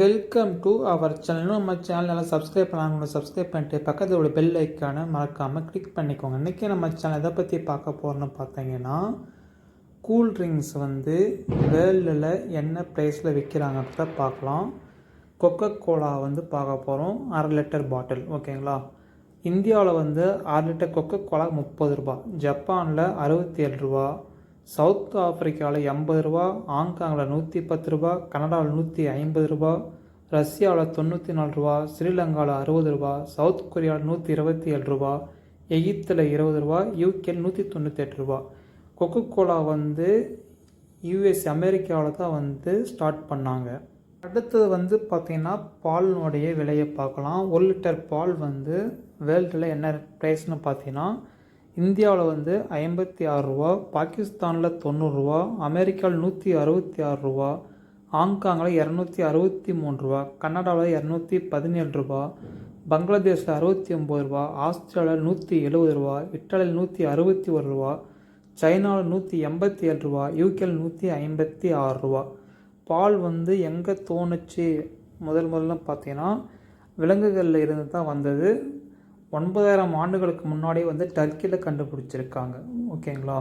Welcome to our channel நம்ம சேனலில் subscribe பண்ணாங்க சப்ஸ்கிரைப் பண்ணிட்டு பக்கத்தில் உள்ள பெல் ஐக்கானை மறக்காமல் கிளிக் பண்ணிக்கோங்க. இன்றைக்கி நம்ம சேனல் எதை பற்றி பார்க்க போகிறோன்னு பார்த்தீங்கன்னா கூல் ட்ரிங்க்ஸ் வந்து வேர்ல்டில் என்ன ப்ரைஸில் விற்கிறாங்கிறத பார்க்கலாம். கொக்கோ கோலா வந்து பார்க்க போகிறோம் அரை லிட்டர் பாட்டில் ஓகேங்களா? இந்தியாவில் வந்து அரை லிட்டர் கொக்கோ கோலா முப்பது ரூபா ஜப்பானில் அறுபத்தி ஏழு ரூபா சவுத் ஆப்பிரிக்காவில் எண்பது ரூபா ஹாங்காங்கில் நூற்றி பத்து ரூபா கனடாவில் நூற்றி ஐம்பது ரூபா ரஷ்யாவில் தொண்ணூற்றி நாலு ரூபா ஸ்ரீலங்காவில் அறுபது ரூபா சவுத் கொரியாவில் நூற்றி இருபத்தி ஏழு ரூபா எகிப்தில் இருபது ரூபா யூகேல நூற்றி தொண்ணூற்றி எட்டு ரூபா. கொக்கோ கோலா வந்து யூஎஸ் அமெரிக்காவில் தான் வந்து ஸ்டார்ட் பண்ணாங்க. அடுத்தது வந்து பார்த்திங்கன்னா பாலினுடைய விலையை பார்க்கலாம். ஒரு லிட்டர் பால் வந்து வேர்ல்டில் என்ன ப்ரைஸ்னு பார்த்தீங்கன்னா இந்தியாவில் வந்து ஐம்பத்தி ஆறுரூவா பாகிஸ்தானில் தொண்ணூறுரூவா அமெரிக்காவில் நூற்றி அறுபத்தி ஆறுரூவா ஹாங்காங்கில் இரநூத்தி அறுபத்தி மூணு ரூபா கன்னடாவில் இரநூத்தி பதினேழு ரூபா பங்களாதேஷில் அறுபத்தி ஒம்பது ரூபா ஆஸ்திரேலியாவில் நூற்றி எழுபது ரூபா இட்டாலியில் நூற்றி அறுபத்தி ஒரு ரூபா சைனாவில் நூற்றி எண்பத்தி ஏழு ரூபா யூகேல நூற்றி ஐம்பத்தி ஆறு ரூபா. பால் வந்து எங்கே தோணுச்சு? முதல் முதல்ல பார்த்தீங்கன்னா விலங்குகளில் இருந்து தான் வந்தது. ஒன்பதாயிரம் ஆண்டுகளுக்கு முன்னாடியே வந்து டர்க்கியில் கண்டுபிடிச்சிருக்காங்க. ஓகேங்களா?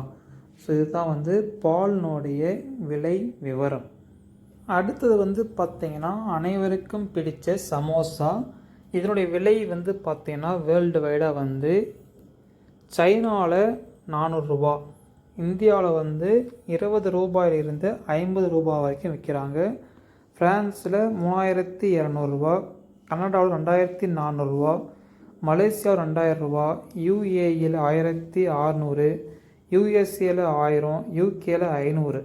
ஸோ இதுதான் வந்து பால்னுடைய விலை விவரம். அடுத்தது வந்து பார்த்திங்கன்னா அனைவருக்கும் பிடித்த சமோசா. இதனுடைய விலை வந்து பார்த்திங்கன்னா வேர்ல்டு வைடாக வந்து சைனாவில் நானூறுரூபா இந்தியாவில் வந்து இருபது ரூபாயிலிருந்து ஐம்பது ரூபாய் வரைக்கும் விற்கிறாங்க ஃப்ரான்ஸில் மூணாயிரத்தி இரநூறுபா கனடாவில் ரெண்டாயிரத்தி நானூறுரூவா மலேசியா ரெண்டாயிரம் ரூபா ஆயிரத்தி அறநூறு யூஎஸ்ஏல ஆயிரம் யூகேல ஐநூறு.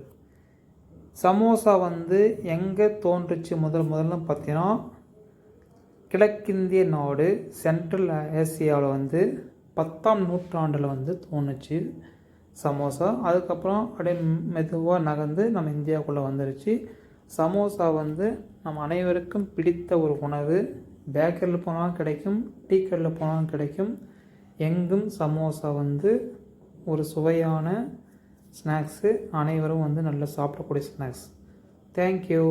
சமோசா வந்து எங்கே தோன்றுச்சு? முதல் முதல்ல பார்த்தீங்கன்னா கிழக்கிந்திய நாடு சென்ட்ரல் ஏசியாவில் வந்து பத்தாம் நூற்றாண்டில் வந்து தோணுச்சு சமோசா. அதுக்கப்புறம் அப்படியே மெதுவாக நகர்ந்து நம்ம இந்தியாவுக்குள்ளே வந்துருச்சு. சமோசா வந்து நம்ம அனைவருக்கும் பிடித்த ஒரு உணவு பேக்கரியில் போனாலும் கிடைக்கும் டீ கடையில் போனாலும் கிடைக்கும். எங்கும் சமோசா வந்து ஒரு சுவையான ஸ்நாக்ஸு. அனைவரும் வந்து நல்லா சாப்பிடக்கூடிய ஸ்நாக்ஸ். தேங்க்யூ